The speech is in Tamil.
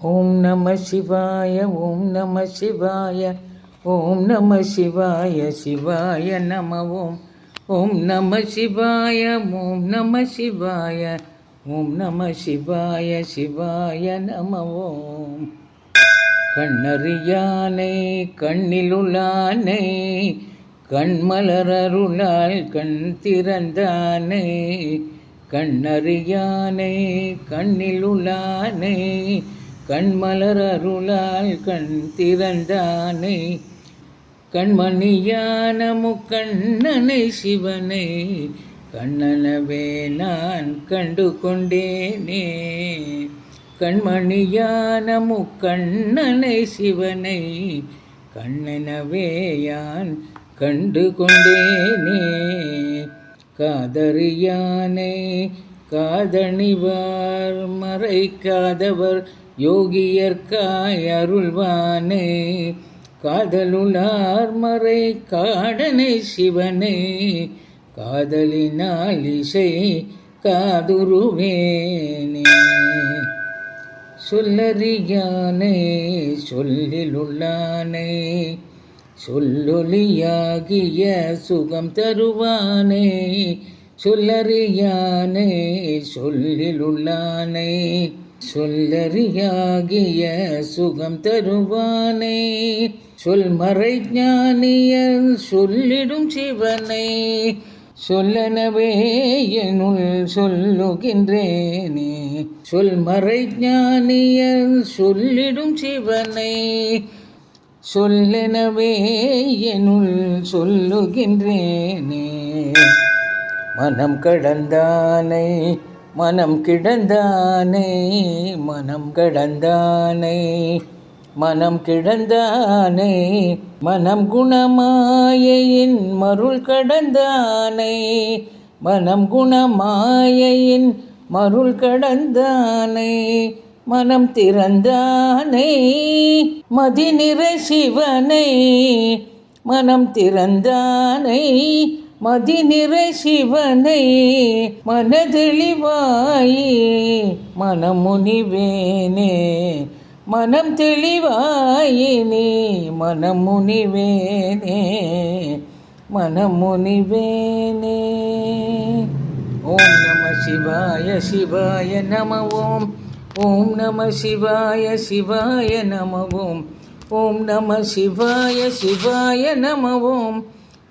ஓம் நம சிவாய ஓம் நம சிவாய ஓம் நம சிவாய சிவாய நம ஓம் ஓம் நம சிவாய ஓம் நம சிவாய ஓம் நம சிவாய சிவாய நம ஓம் கண்ணறியானை கண்ணிலுளானை கண்மலரருளால் கண் திறந்தானே கண்ணறியானை கண்ணிலுளானை கண்மலர் அருளால் கண் திறந்தானே கண்மணியான முக்கண்ணனை சிவனை கண்ணனவே நான் கண்டு கொண்டேனே கண்மணியான முக்கண்ணனை சிவனை கண்ணனவே யான் கண்டு கொண்டேனே காதறியானை காதணிவார் மறைக்காதவர் யோகியர்க்காய் அருள்வானே காதலுளார் மறை காடனை சிவனே காதலினால் இசை காதுருவேனே. சொல்லறியானே சொல்லிலுள்ளானே சொல்லொலியாகிய சுகம் தருவானே சொல்லறியானே சொல்லிலுள்ளானே. சொல்லறியாகிய சுகம் தருவானே. சொல்மறை ஞானியர் சொல்லிடும் சிவனை. சொல்லனவே என்னுள் சொல்லுகின்றேனே. சொல்மறை ஞானியர் சொல்லிடும் சிவனை. சொல்லெனவே என்னுள் சொல்லுகின்றேனே. மனம் கடந்தானை மனம் கிடந்தானே மனம் கடந்தானே மனம் கிடந்தானே மனம் குணமாயையின் மருள் கடந்தானே மனம் குணமாயையின் மருள் கடந்தானே மனம் திறந்தானே மதிநிறை சிவனை மனம் திறந்தானை மதி நிறை சிவனை மனதெளிவாயே மனமுனிவேனே. மனம் தெளிவாயினே மனமுனிவேனே. மனமுனிவேனே. ஓம் நம சிவாய சிவாய நம ஓம் ஓம் நம சிவாய சிவாய நம ஓம் ஓம் நம சிவாய சிவாய நம ஓம்